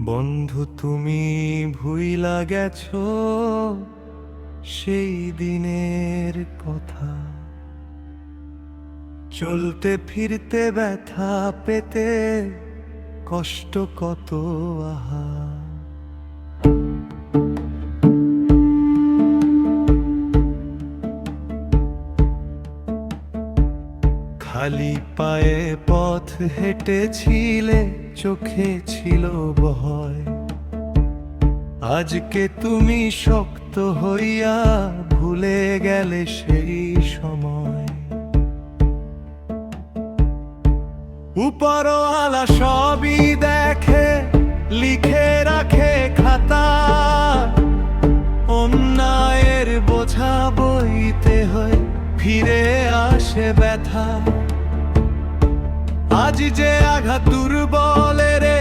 বন্ধু তুমি ভুইলা গেছ সেই দিনের কথা। চলতে ফিরতে ব্যথা পেতে কষ্ট কত আহা। খালি পায়ে পথ হেঁটেছিলে, চোখে ছিল ভয় আজকে তুমি শক্ত হইয়া ভুলে গেলে সেই সময়। উপরওয়ালা সবই দেখে, লিখে রাখে খাতা। অন্যায়ের বোঝা বইতে হয়, ফিরে আসে ব্যথা। আজ যে আঘাত দুর্বলে রে,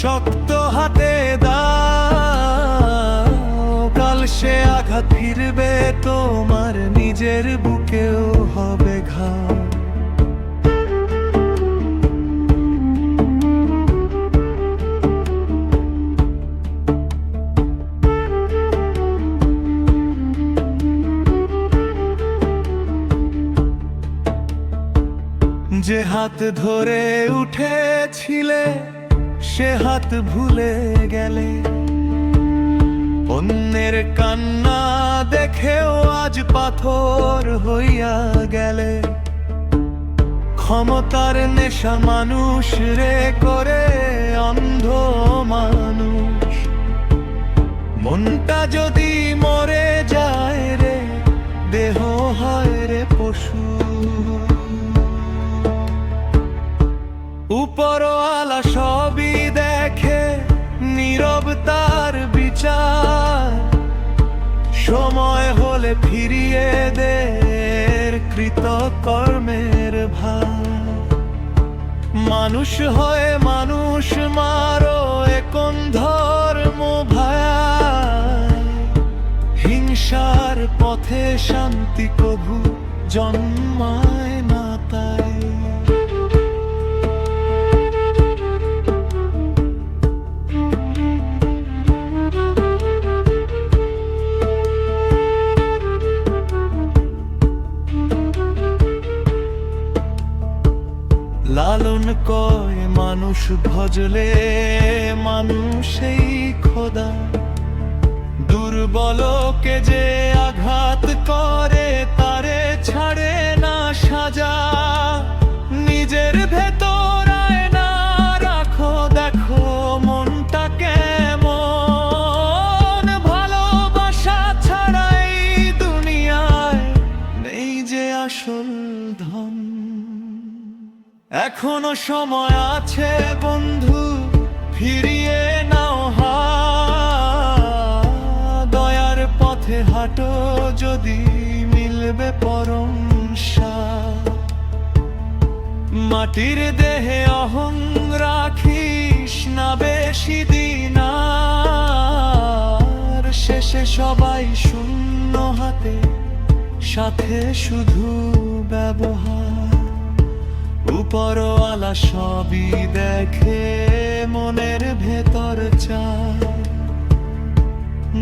শক্ত হাতে দাও। কাল সে আঘাত ফিরবে, তোমার নিজের বুকেও হবে। যে হাত ধরে উঠেছিলে, সে হাত ভুলে গেলে। অন্যের কান্না দেখেও আজ পাথর হইয়া গেলে। ক্ষমতার নেশা মানুষ রে করে অন্ধ মানুষ। মনটা যদি উপরওয়ালা সবই দেখে, নীরব তার বিচার। সময় হলে ফিরিয়ে দে কৃতকর্মের ভার। মানুষ হয়ে মানুষ মারো এখন ধর্ম ভাই হিংসার পথে শান্তি কভু জন্মায়। কয় মানুষ ভজলে মানুষেই খোদা। দুর্বলকে যে আঘাত করে, তারে ছাড়ে না সাজা। নিজের ভেতর এখনও সময় আছে বন্ধু, ফিরিয়ে নাও হাত। দয়ার পথে হাঁটো যদি মিলবে পরম মাটির দেহে অহং রাখিস না বেশি দিন শেষে সবাই শূন্য হাতে, সাথে শুধু ব্যবহার উপরওয়ালা সবই দেখে মনের ভেতর চায়।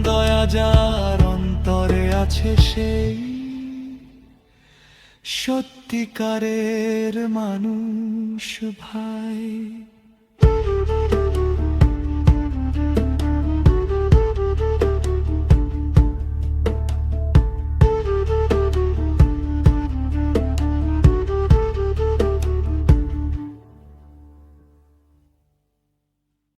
দয়া যার অন্তরে আছে সেই সত্যিকারের মানুষ ভাই।